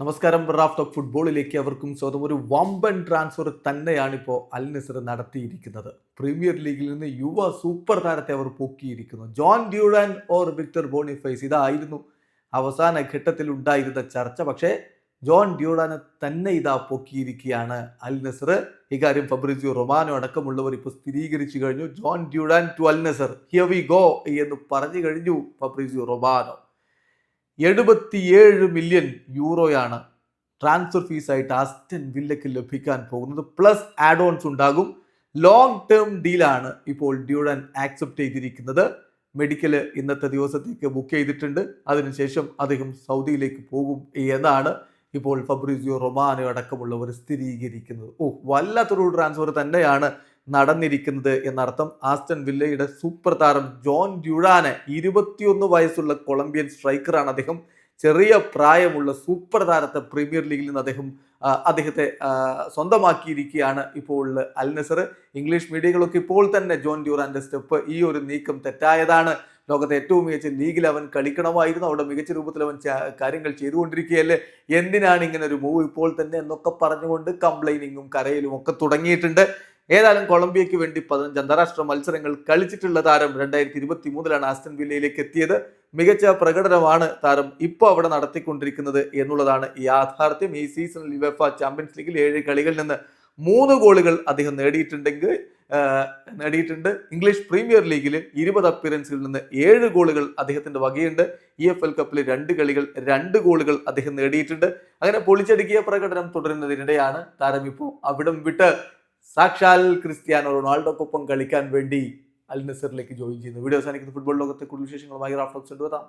നമസ്കാരം Raf talk ഫുട്ബോളിലേക്ക് അവർക്കും സ്വന്തം ഒരു വമ്പൻ ട്രാൻസ്ഫർ തന്നെയാണ് ഇപ്പോൾ അൽ നസർ നടത്തിയിരിക്കുന്നത്. പ്രീമിയർ ലീഗിൽ നിന്ന് യുവ സൂപ്പർ താരത്തെ അവർ പൊക്കിയിരിക്കുന്നു. John Duran or Victor Boniface ഇതായിരുന്നു അവസാന ഘട്ടത്തിൽ ഉണ്ടായിരുന്ന ചർച്ച. പക്ഷേ ജോൺ ഡ്യൂഡാനെ തന്നെ ഇതാ പൊക്കിയിരിക്കുകയാണ് അൽ നസർ. ഇക്കാര്യം ഫബ്രിസിയോ റൊമാനോ അടക്കമുള്ളവർ ഇപ്പോൾ സ്ഥിരീകരിച്ചു കഴിഞ്ഞു. John Duran to Al Nassr. Here we go എന്ന് പറഞ്ഞു കഴിഞ്ഞു ഫബ്രിസിയോ റൊമാനോ. എഴുപത്തിയേഴ് മില്യൺ യൂറോയാണ് ട്രാൻസ്ഫർ ഫീസായിട്ട് ആസ്റ്റൻ വില്ലയ്ക്ക് ലഭിക്കാൻ പോകുന്നത്. പ്ലസ് ആഡ് ഓൺസ് ഉണ്ടാകും ലോങ് ടേം ഡീലാണ് ഇപ്പോൾ ഡ്യൂഡൻ ആക്സെപ്റ്റ് ചെയ്തിരിക്കുന്നത്. മെഡിക്കൽ ഇന്നത്തെ ദിവസത്തേക്ക് ബുക്ക് ചെയ്തിട്ടുണ്ട്. അതിനുശേഷം അദ്ദേഹം സൗദിയിലേക്ക് പോകും എന്നാണ് ഇപ്പോൾ ഫബ്രീസിയോ റൊമാനോ അടക്കമുള്ളവർ സ്ഥിരീകരിക്കുന്നത്. ഓ വല്ലാത്തൊരു ട്രാൻസ്ഫർ തന്നെയാണ് നടന്നിരിക്കുന്നത് എന്നർത്ഥം ആസ്റ്റൺ വില്ലയുടെ സൂപ്പർ താരം ജോൺ ഡ്യൂഡാന് ഇരുപത്തിയൊന്ന് വയസ്സുള്ള കൊളംബിയൻ സ്ട്രൈക്കറാണ് അദ്ദേഹം. ചെറിയ പ്രായമുള്ള സൂപ്പർ താരത്തെ പ്രീമിയർ ലീഗിൽ നിന്ന് അദ്ദേഹം അദ്ദേഹത്തെ സ്വന്തമാക്കിയിരിക്കുകയാണ് ഇപ്പോൾ അൽ നസർ ഇംഗ്ലീഷ് മീഡിയകളൊക്കെ ഇപ്പോൾ തന്നെ ജോൺ ഡ്യൂറാന്റെ സ്റ്റെപ്പ് ഈ ഒരു നീക്കം തെറ്റായതാണ്. ലോകത്തെ ഏറ്റവും മികച്ച ലീഗിൽ അവൻ കളിക്കണമായിരുന്നു. അവിടെ മികച്ച രൂപത്തിൽ അവൻ കാര്യങ്ങൾ ചെയ്തുകൊണ്ടിരിക്കുകയല്ലേ? എന്തിനാണ് ഇങ്ങനെ ഒരു മൂവ് ഇപ്പോൾ തന്നെ എന്നൊക്കെ പറഞ്ഞുകൊണ്ട് കംപ്ലൈനിങ്ങും കരയിലും ഒക്കെ തുടങ്ങിയിട്ടുണ്ട്. ഏതായാലും കൊളംബിയയ്ക്ക് വേണ്ടി പതിനഞ്ച് അന്താരാഷ്ട്ര മത്സരങ്ങൾ കളിച്ചിട്ടുള്ള താരം രണ്ടായിരത്തി ഇരുപത്തി മൂന്നിലാണ് ആസ്റ്റൻ വില്ലയിലേക്ക് എത്തിയത്. മികച്ച പ്രകടനമാണ് താരം ഇപ്പോൾ അവിടെ നടത്തിക്കൊണ്ടിരിക്കുന്നത് എന്നുള്ളതാണ് യാഥാർത്ഥ്യം. ഈ സീസണിൽ വെഫ ചാമ്പ്യൻസ് ലീഗിൽ ഏഴ് കളികളിൽ നിന്ന് മൂന്ന് ഗോളുകൾ അദ്ദേഹം നേടിയിട്ടുണ്ടെങ്കിൽ നേടിയിട്ടുണ്ട്. ഇംഗ്ലീഷ് പ്രീമിയർ ലീഗിൽ ഇരുപത് അപ്പിയറൻസിൽ നിന്ന് ഏഴ് ഗോളുകൾ അദ്ദേഹത്തിന്റെ വകയുണ്ട്. ഇ എഫ് എൽ കപ്പിൽ രണ്ട് കളികൾ രണ്ട് ഗോളുകൾ അദ്ദേഹം നേടിയിട്ടുണ്ട്. അങ്ങനെ പൊളിച്ചടുക്കിയ പ്രകടനം തുടരുന്നതിനിടെയാണ് താരം ഇപ്പോൾ അവിടം വിട്ട് സാക്ഷാൽ ക്രിസ്ത്യാനോ റൊണാൾഡോക്കൊപ്പം കളിക്കാൻ വേണ്ടി അൽ നസറിലേക്ക് ജോയിൻ ചെയ്യുന്നു വീഡിയോ അവസാനിക്കുന്ന. ഫുട്ബോൾ ലോകത്തെ കൂടുതൽ വിശേഷങ്ങളുമായി റാഫ്റ്റോക്സ് കൊണ്ടുവരാം.